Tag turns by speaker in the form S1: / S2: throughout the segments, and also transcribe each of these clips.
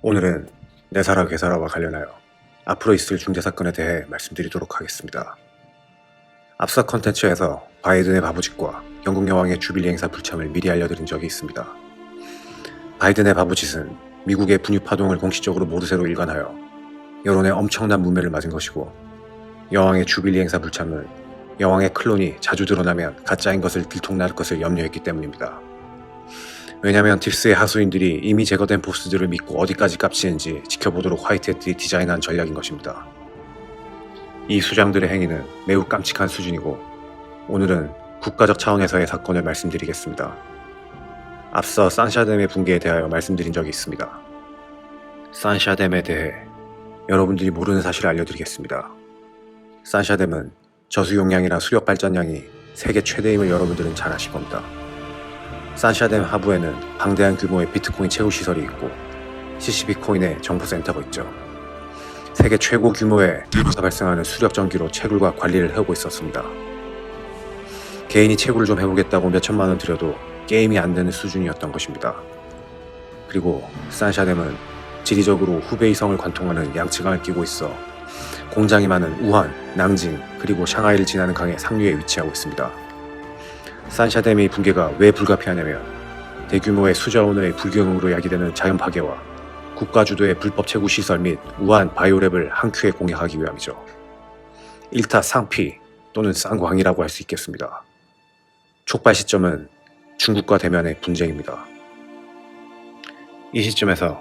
S1: 오늘은 내사라 괴사라와 관련하여 앞으로 있을 중대 사건에 대해 말씀드리도록 하겠습니다. 앞서 컨텐츠에서 바이든의 바보짓과 영국 여왕의 주빌리 행사 불참을 미리 알려드린 적이 있습니다. 바이든의 바보짓은 미국의 분유 파동을 공식적으로 모르쇠로 일관하여 여론에 엄청난 문매를 맞은 것이고 여왕의 주빌리 행사 불참은 여왕의 클론이 자주 드러나면 가짜인 것을 들통날 것을 염려했기 때문입니다. 왜냐면 딥스의 하수인들이 이미 제거된 보스들을 믿고 어디까지 깝치는지 지켜보도록 화이트햇들이 디자인한 전략인 것입니다. 이 수장들의 행위는 매우 깜찍한 수준이고 오늘은 국가적 차원에서의 사건을 말씀드리겠습니다. 앞서 산샤댐의 붕괴에 대하여 말씀드린 적이 있습니다. 산샤댐에 대해 여러분들이 모르는 사실을 알려드리겠습니다. 산샤댐은 저수용량이나 수력 발전량이 세계 최대임을 여러분들은 잘 아실 겁니다. 산샤댐 하부에는 방대한 규모의 비트코인 채굴 시설이 있고 CCP 코인의 정보센터가 있죠. 세계 최고 규모의 가 발생하는 수력 전기로 채굴과 관리를 해오고 있었습니다. 개인이 채굴을 좀 해보겠다고 몇 천만 원 들여도 게임이 안 되는 수준이었던 것입니다. 그리고 산샤댐은 지리적으로 후베이 성을 관통하는 양측강을 끼고 있어 공장이 많은 우한, 낭징, 그리고 샹하이를 지나는 강의 상류에 위치하고 있습니다. 산샤댐의 붕괴가 왜 불가피하냐면 대규모의 수자원의 불경으로 야기되는 자연 파괴와 국가 주도의 불법 채굴 시설 및 우한 바이오랩을 한 큐에 공략하기 위함이죠. 일타 상피 또는 쌍광이라고 할 수 있겠습니다. 촉발 시점은 중국과 대면의 분쟁입니다. 이 시점에서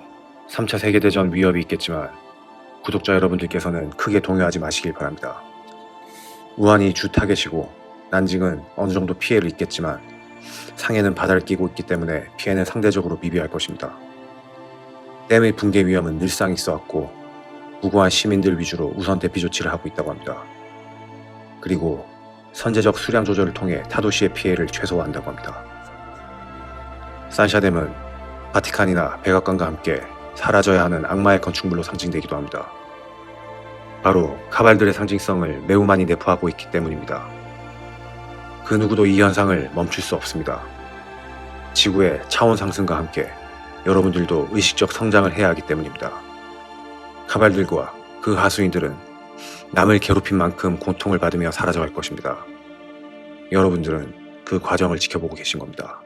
S1: 3차 세계대전 위협이 있겠지만 구독자 여러분들께서는 크게 동요하지 마시길 바랍니다. 우한이 주 타겟이고 난징은 어느 정도 피해를 입겠지만 상해는 바다를 끼고 있기 때문에 피해는 상대적으로 미비할 것입니다. 댐의 붕괴 위험은 늘상 있어왔고 무고한 시민들 위주로 우선 대피 조치를 하고 있다고 합니다. 그리고 선제적 수량 조절을 통해 타도시의 피해를 최소화한다고 합니다. 산샤댐은 바티칸이나 백악관과 함께 사라져야 하는 악마의 건축물로 상징되기도 합니다. 바로 카발들의 상징성을 매우 많이 내포하고 있기 때문입니다. 그 누구도 이 현상을 멈출 수 없습니다. 지구의 차원 상승과 함께 여러분들도 의식적 성장을 해야 하기 때문입니다. 카발들과 그 하수인들은 남을 괴롭힌 만큼 고통을 받으며 사라져갈 것입니다. 여러분들은 그 과정을 지켜보고 계신 겁니다.